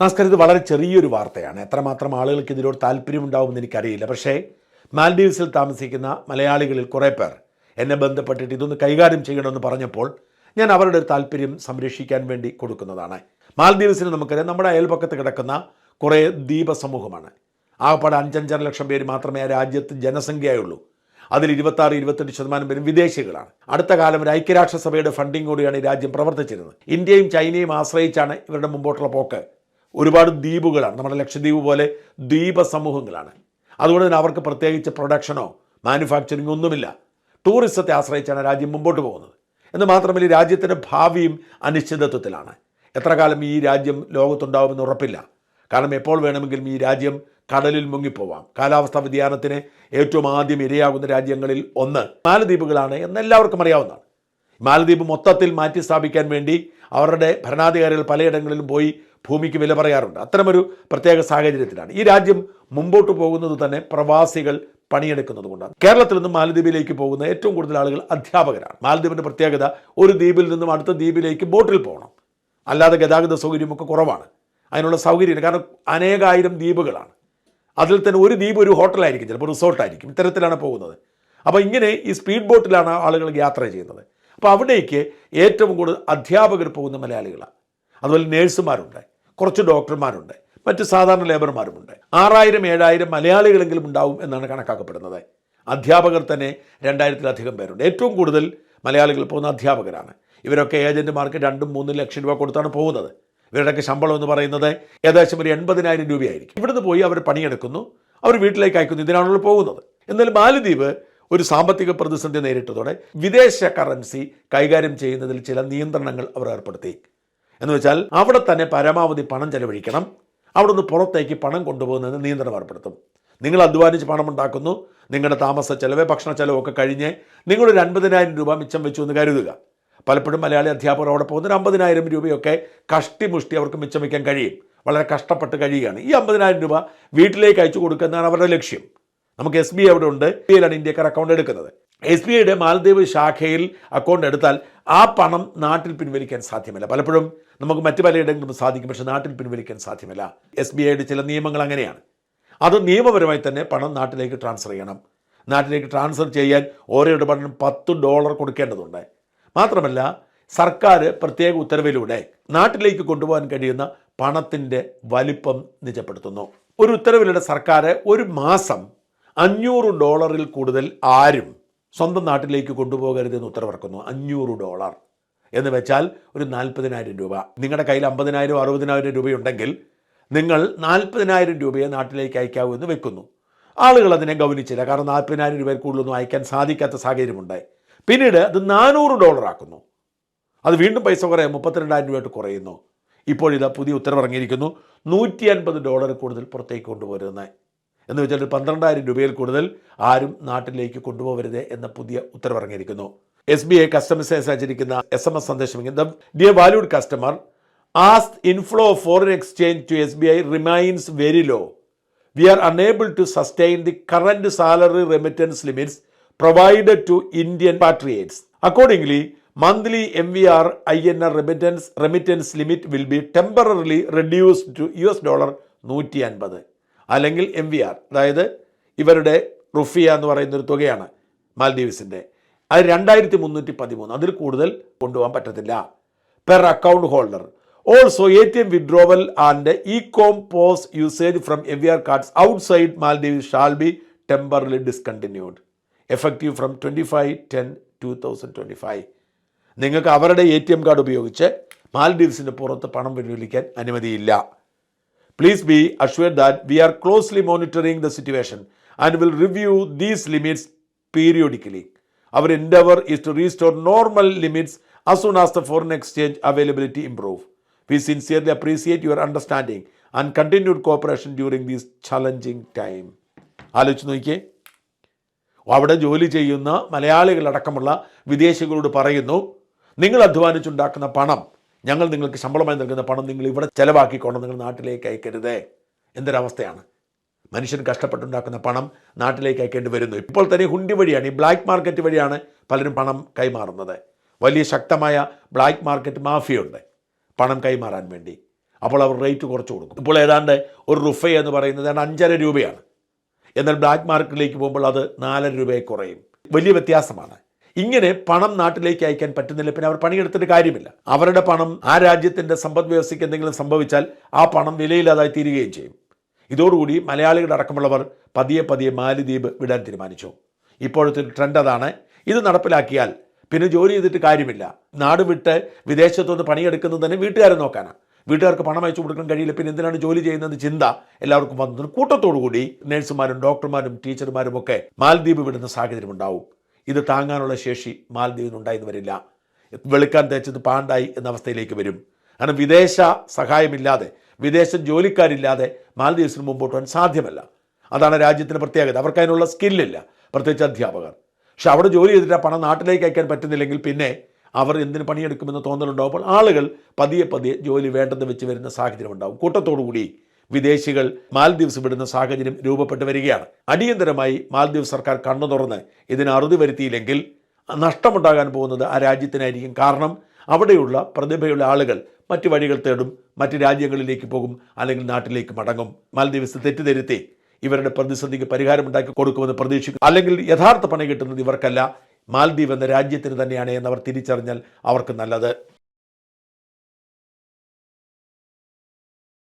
നമസ്കാരം ഇത് വളരെ ചെറിയൊരു വാർത്തയാണ്. എത്രമാത്രം ആളുകൾക്ക് ഇതിനോട് താല്പര്യമുണ്ടാവുമെന്ന് എനിക്കറിയില്ല. പക്ഷേ മാൽഡീവ്സിൽ താമസിക്കുന്ന മലയാളികളിൽ കുറേ പേർ എന്നെ ബന്ധപ്പെട്ടിട്ട് ഇതൊന്ന് കൈകാര്യം ചെയ്യണമെന്ന് പറഞ്ഞപ്പോൾ ഞാൻ അവരുടെ താല്പര്യം സംരക്ഷിക്കാൻ വേണ്ടി കൊടുക്കുന്നതാണ്. മാൽദീവ്സിന് നമുക്കറിയാം നമ്മുടെ അയൽപക്കത്ത് കിടക്കുന്ന കുറേ ദ്വീപ സമൂഹമാണ് ആകപ്പാട് അഞ്ചഞ്ചര ലക്ഷം പേര് മാത്രമേ ആ രാജ്യത്ത് ജനസംഖ്യയുള്ളൂ അതിൽ ഇരുപത്താറ് ഇരുപത്തെട്ട് ശതമാനം പേരും വിദേശികളാണ്. അടുത്ത കാലം ഒരു ഐക്യരാഷ്ട്രസഭയുടെ ഫണ്ടിങ്ങോടെയാണ് ഈ രാജ്യം പ്രവർത്തിച്ചിരുന്നത്. ഇന്ത്യയും ചൈനയും ആശ്രയിച്ചാണ് ഇവരുടെ മുമ്പോട്ടുള്ള പോക്ക്. ഒരുപാട് ദ്വീപുകളാണ്. നമ്മുടെ ലക്ഷദ്വീപ് പോലെ ദ്വീപ സമൂഹങ്ങളാണ് അതുകൊണ്ട് തന്നെ അവർക്ക് പ്രത്യേകിച്ച് പ്രൊഡക്ഷനോ മാനുഫാക്ചറിങ്ങോ ഒന്നുമില്ല. ടൂറിസത്തെ ആശ്രയിച്ചാണ് രാജ്യം മുമ്പോട്ട് പോകുന്നത്. എന്ന് മാത്രമല്ല ഈ രാജ്യത്തിന്റെ ഭാവിയും അനിശ്ചിതത്വത്തിലാണ്. എത്ര കാലം ഈ രാജ്യം ലോകത്തുണ്ടാവുമെന്ന് ഉറപ്പില്ല. കാരണം എപ്പോൾ വേണമെങ്കിലും ഈ രാജ്യം കടലിൽ മുങ്ങിപ്പോവാം. കാലാവസ്ഥാ വ്യതിയാനത്തിന് ഏറ്റവും ആദ്യം ഇരയാകുന്ന രാജ്യങ്ങളിൽ ഒന്ന് മാലദ്വീപുകളാണ് എന്ന് എല്ലാവർക്കും അറിയാവുന്നതാണ്. മാലദ്വീപ് മൊത്തത്തിൽ മാറ്റി സ്ഥാപിക്കാൻ വേണ്ടി അവരുടെ ഭരണാധികാരികൾ പലയിടങ്ങളിലും പോയി ഭൂമിക്ക് വില പറയാറുണ്ട്. അത്തരമൊരു പ്രത്യേക സാഹചര്യത്തിലാണ്. ഈ രാജ്യം മുമ്പോട്ട് പോകുന്നത് തന്നെ പ്രവാസികൾ പണിയെടുക്കുന്നത് കൊണ്ടാണ്. കേരളത്തിൽ നിന്നും മാലദ്വീപിലേക്ക് പോകുന്ന ഏറ്റവും കൂടുതൽ ആളുകൾ അധ്യാപകരാണ്. മാലദ്വീപിന്റെ പ്രത്യേകത ഒരു ദ്വീപിൽ നിന്നും അടുത്ത ദ്വീപിലേക്ക് ബോട്ടിൽ പോകണം. അല്ലാതെ ഗതാഗത സൗകര്യമൊക്കെ കുറവാണ്. അതിനുള്ള സൗകര്യമില്ല. കാരണം അനേകായിരം ദ്വീപുകളാണ്. അതിൽ തന്നെ ഒരു ദ്വീപ് ഒരു ഹോട്ടലായിരിക്കും. ചിലപ്പോൾ റിസോർട്ടായിരിക്കും. ഇത്തരത്തിലാണ് പോകുന്നത്. അപ്പോൾ ഇങ്ങനെ ഈ സ്പീഡ് ബോട്ടിലാണ് ആളുകൾ യാത്ര ചെയ്യുന്നത്. അപ്പോൾ അവിടേക്ക് ഏറ്റവും കൂടുതൽ അധ്യാപകർ പോകുന്ന മലയാളികളാണ്. അതുപോലെ നേഴ്സുമാരുണ്ട് കുറച്ച് ഡോക്ടർമാരുണ്ട് മറ്റ് സാധാരണ ലേബർമാരുമുണ്ട്. ആറായിരം ഏഴായിരം മലയാളികളെങ്കിലും ഉണ്ടാവും എന്നാണ് കണക്കാക്കപ്പെടുന്നത്. അധ്യാപകർ തന്നെ രണ്ടായിരത്തിലധികം പേരുണ്ട്. ഏറ്റവും കൂടുതൽ മലയാളികൾ പോകുന്ന അധ്യാപകരാണ്. ഇവരൊക്കെ ഏജന്റുമാർക്ക് രണ്ടും മൂന്നും ലക്ഷം രൂപ കൊടുത്താണ് പോകുന്നത്. ഇവരുടെയൊക്കെ ശമ്പളം എന്ന് പറയുന്നത് ഏകദേശം ഒരു എൺപതിനായിരം രൂപയായിരിക്കും. ഇവിടുന്ന് പോയി അവർ പണിയെടുക്കുന്നു അവർ വീട്ടിലേക്ക് അയക്കുന്നു ഇതിനാണല്ലോ പോകുന്നത്. എന്നാൽ മാലദ്വീപ് ഒരു സാമ്പത്തിക പ്രതിസന്ധി നേരിട്ടതോടെ വിദേശ കറൻസി കൈകാര്യം ചെയ്യുന്നതിൽ ചില നിയന്ത്രണങ്ങൾ അവർ ഏർപ്പെടുത്തി. എന്ന് വെച്ചാൽ അവിടെ തന്നെ പരമാവധി പണം ചെലവഴിക്കണം. അവിടെ നിന്ന് പുറത്തേക്ക് പണം കൊണ്ടുപോകുന്നതിന് നിയന്ത്രണം ഏർപ്പെടുത്തും. നിങ്ങൾ അധ്വാനിച്ച് പണം ഉണ്ടാക്കുന്നു നിങ്ങളുടെ താമസ ചെലവ് ഭക്ഷണ ചെലവൊക്കെ കഴിഞ്ഞ് നിങ്ങളൊരു അൻപതിനായിരം രൂപ മിച്ചം വെച്ചു എന്ന് കരുതുക. പലപ്പോഴും മലയാളി അധ്യാപകർ അവിടെ പോകുന്ന ഒരു അമ്പതിനായിരം രൂപയൊക്കെ കഷ്ടിമുഷ്ടി അവർക്ക് മിച്ചം വയ്ക്കാൻ കഴിയും. വളരെ കഷ്ടപ്പെട്ട് കഴിയുകയാണ്. ഈ അമ്പതിനായിരം രൂപ വീട്ടിലേക്ക് അയച്ചു കൊടുക്കുന്നതാണ് അവരുടെ ലക്ഷ്യം. നമുക്ക് എസ് ബി ഐ അവിടെ ഉണ്ട്. ബി ഐയിലാണ് ഇന്ത്യക്കാർ അക്കൗണ്ട് എടുക്കുന്നത്. എസ് ബി ഐയുടെ മാലദ്വീപ് ശാഖയിൽ അക്കൗണ്ട് എടുത്താൽ ആ പണം നാട്ടിൽ പിൻവലിക്കാൻ സാധ്യമല്ല. പലപ്പോഴും നമുക്ക് മറ്റു പലയിടങ്ങളിലും സാധിക്കും പക്ഷേ നാട്ടിൽ പിൻവലിക്കാൻ സാധ്യമല്ല. എസ് ബി ഐയുടെ ചില നിയമങ്ങൾ അങ്ങനെയാണ്. അത് നിയമപരമായി തന്നെ പണം നാട്ടിലേക്ക് ട്രാൻസ്ഫർ ചെയ്യണം. നാട്ടിലേക്ക് ട്രാൻസ്ഫർ ചെയ്യാൻ ഓരോ ഇടപാടിനും പത്ത് ഡോളർ കൊടുക്കേണ്ടതുണ്ട്. മാത്രമല്ല സർക്കാർ പ്രത്യേക ഉത്തരവിലൂടെ നാട്ടിലേക്ക് കൊണ്ടുപോകാൻ കഴിയുന്ന പണത്തിന്റെ വലിപ്പം നിജപ്പെടുത്തുന്നു. ഒരു ഉത്തരവിലൂടെ സർക്കാർ ഒരു മാസം അഞ്ഞൂറ് ഡോളറിൽ കൂടുതൽ ആരും സ്വന്തം നാട്ടിലേക്ക് കൊണ്ടുപോകരുതെന്ന് ഉത്തരവിറക്കുന്നു. അഞ്ഞൂറ് ഡോളർ. എന്ന് വെച്ചാൽ ഒരു നാൽപ്പതിനായിരം രൂപ. നിങ്ങളുടെ കയ്യിൽ അമ്പതിനായിരം അറുപതിനായിരം രൂപയുണ്ടെങ്കിൽ നിങ്ങൾ നാൽപ്പതിനായിരം രൂപയെ നാട്ടിലേക്ക് അയക്കാവൂ എന്ന് വെക്കുന്നു. ആളുകൾ അതിനെ ഗൗനിച്ചില്ല. കാരണം നാൽപ്പതിനായിരം രൂപയിൽ കൂടുതലൊന്നും അയക്കാൻ സാധിക്കാത്ത സാഹചര്യമുണ്ടായി പിന്നീട് അത് നാനൂറ് ഡോളർ ആക്കുന്നു. അത് വീണ്ടും പൈസ കുറയാൻ മുപ്പത്തിരണ്ടായിരം രൂപയായിട്ട് കുറയുന്നു. ഇപ്പോഴിതാ പുതിയ ഉത്തരവിറങ്ങിയിരിക്കുന്നു. നൂറ്റി അൻപത് ഡോളർ കൂടുതൽ പുറത്തേക്ക് കൊണ്ടുപോരുന്നത് എന്ന് വെച്ചാൽ ഒരു പന്ത്രണ്ടായിരം രൂപയിൽ കൂടുതൽ ആരും നാട്ടിലേക്ക് കൊണ്ടുപോകരുത് എന്ന പുതിയ ഉത്തരവിറങ്ങിയിരിക്കുന്നു. എസ് ബി ഐ കസ്റ്റമേഴ്സ് അയച്ചിരിക്കുന്ന എസ് എം എസ് സന്ദേശം dear valued customer as inflow of foreign exchange to S B I remains very low we are unable to sustain the current salary remittance limits provided to Indian patriots accordingly monthly M V R I N R remittance remittance limit will be temporarily reduced to U S dollar നൂറ്റി അൻപത് അല്ലെങ്കിൽ M V R അതായത് ഇവരുടെ റുഫിയ എന്ന് പറയുന്ന ഒരു തുകയാണ് മാൽദീവ്സിന്റെ. അത് രണ്ടായിരത്തി മുന്നൂറ്റി പതിമൂന്ന് അതിൽ കൂടുതൽ കൊണ്ടുപോകാൻ പറ്റത്തില്ല. Per account holder also A T M withdrawal and e com POS usage from M V R cards outside Maldive shall be temporarily discontinued effective from twenty five ten two thousand twenty five നിങ്ങൾക്ക് അവരുടെ A T M card ഉപയോഗിച്ച് മാൽഡീവ്സിന്റെ പുറത്ത് പണം പിൻവലിക്കാൻ അനുമതിയില്ല. Please be assured that we are closely monitoring the situation and will review these limits periodically our endeavour is to restore normal limits as soon as the foreign exchange availability improve. We sincerely appreciate your understanding and continued cooperation during this challenging time. ആലോചിച്ച് നോക്കിയേ അവിടെ ജോലി ചെയ്യുന്ന മലയാളികളടക്കമുള്ള വിദേശികളോട് പറയുന്നു നിങ്ങൾ അധ്വാനിച്ചുണ്ടാക്കുന്ന പണം ഞങ്ങൾ നിങ്ങൾക്ക് ശമ്പളമായി നൽകുന്ന പണം നിങ്ങൾ ഇവിടെ ചെലവാക്കിക്കൊണ്ട് നിങ്ങൾ നാട്ടിലേക്ക് അയക്കരുത് എന്തൊരവസ്ഥയാണ് മനുഷ്യൻ കഷ്ടപ്പെട്ടുണ്ടാക്കുന്ന പണം നാട്ടിലേക്ക് അയക്കേണ്ടി വരുന്നു. ഇപ്പോൾ തന്നെ ഹുണ്ടി വഴിയാണ് ഈ ബ്ലാക്ക് മാർക്കറ്റ് വഴിയാണ് പലരും പണം കൈമാറുന്നത്. വലിയ ശക്തമായ ബ്ലാക്ക് മാർക്കറ്റ് മാഫിയുണ്ട് പണം കൈമാറാൻ വേണ്ടി. അപ്പോൾ അവർ റേറ്റ് കുറച്ച് കൊടുക്കും. ഇപ്പോൾ ഏതാണ്ട് ഒരു റുഫൈ എന്ന് പറയുന്നത് ഏതാണ്ട് അഞ്ചര രൂപയാണ്. എന്നാൽ ബ്ലാക്ക് മാർക്കറ്റിലേക്ക് പോകുമ്പോൾ അത് നാലര രൂപയെ കുറയും. വലിയ വ്യത്യാസമാണ്. ഇങ്ങനെ പണം നാട്ടിലേക്ക് അയക്കാൻ പറ്റുന്നില്ല. പിന്നെ അവർ പണിയെടുത്തിട്ട് കാര്യമില്ല. അവരുടെ പണം ആ രാജ്യത്തിന്റെ സമ്പദ് വ്യവസ്ഥയ്ക്ക് എന്തെങ്കിലും സംഭവിച്ചാൽ ആ പണം വിലയില്ലാതായി തീരുകയും ചെയ്യും. ഇതോടുകൂടി മലയാളികൾ അടക്കമുള്ളവർ പതിയെ പതിയെ മാലിദ്വീപ് വിടാൻ തീരുമാനിച്ചു. ഇപ്പോഴത്തെ ട്രെൻഡ് അതാണ്. ഇത് നടപ്പിലാക്കിയാൽ പിന്നെ ജോലി ചെയ്തിട്ട് കാര്യമില്ല. നാട് വിട്ട് വിദേശത്തുനിന്ന് പണിയെടുക്കുന്നത് തന്നെ വീട്ടുകാരെ നോക്കാനാണ് വീട്ടുകാർക്ക് പണം അയച്ചു കൊടുക്കാൻ കഴിയില്ല. പിന്നെ എന്തിനാണ് ജോലി ചെയ്യുന്നത് ചിന്ത എല്ലാവർക്കും വന്നതിന് കൂട്ടത്തോടു കൂടി നഴ്സുമാരും ഡോക്ടർമാരും ടീച്ചർമാരും ഒക്കെ മാലദ്വീപ് വിടുന്ന സാഹചര്യം ഉണ്ടാവും. ഇത് താങ്ങാനുള്ള ശേഷി മാലദ്വീപിന് ഉണ്ടായെന്ന് വരില്ല. വെളുക്കാൻ തേച്ചത് പാണ്ടായി എന്ന അവസ്ഥയിലേക്ക് വരും. കാരണം വിദേശ സഹായമില്ലാതെ വിദേശ ജോലിക്കാരില്ലാതെ മാലദ്വീപ്സിന് മുമ്പോട്ട് പോകാൻ സാധ്യമല്ല. അതാണ് രാജ്യത്തിന്റെ പ്രത്യേകത. അവർക്ക് അതിനുള്ള സ്കില്ലില്ല പ്രത്യേകിച്ച് അധ്യാപകർ. പക്ഷെ അവിടെ ജോലി ചെയ്തിട്ട് പണം നാട്ടിലേക്ക് അയക്കാൻ പറ്റുന്നില്ലെങ്കിൽ പിന്നെ അവർ എന്തിന് പണിയെടുക്കുമെന്ന് തോന്നലുണ്ടാകുമ്പോൾ ആളുകൾ പതിയെ പതിയെ ജോലി വേണ്ടെന്ന് വെച്ച് വരുന്ന സാഹചര്യം ഉണ്ടാവും കൂട്ടത്തോടുകൂടി വിദേശികൾ മാൽദ്വീപ്സ് വിടുന്ന സാഹചര്യം രൂപപ്പെട്ടു വരികയാണ്. അടിയന്തരമായി മാൽദ്വീപ് സർക്കാർ കണ്ണു തുറന്ന് ഇതിന് അറുതി വരുത്തിയില്ലെങ്കിൽ നഷ്ടമുണ്ടാകാൻ പോകുന്നത് ആ രാജ്യത്തിനായിരിക്കും. കാരണം അവിടെയുള്ള പ്രതിഭയുള്ള ആളുകൾ മറ്റു വഴികൾ തേടും മറ്റ് രാജ്യങ്ങളിലേക്ക് പോകും അല്ലെങ്കിൽ നാട്ടിലേക്ക് മടങ്ങും. മാൽദ്വീപ്സ് തെറ്റിദ്ധരുത്തി ഇവരുടെ പ്രതിസന്ധിക്ക് പരിഹാരമുണ്ടാക്കി കൊടുക്കുമെന്ന് പ്രതീക്ഷിക്കും അല്ലെങ്കിൽ യഥാർത്ഥ പണി കിട്ടുന്നത് ഇവർക്കല്ല മാൽദ്വീപ് എന്ന രാജ്യത്തിന് തന്നെയാണ് എന്നവർ തിരിച്ചറിഞ്ഞാൽ അവർക്ക് നല്ലത്.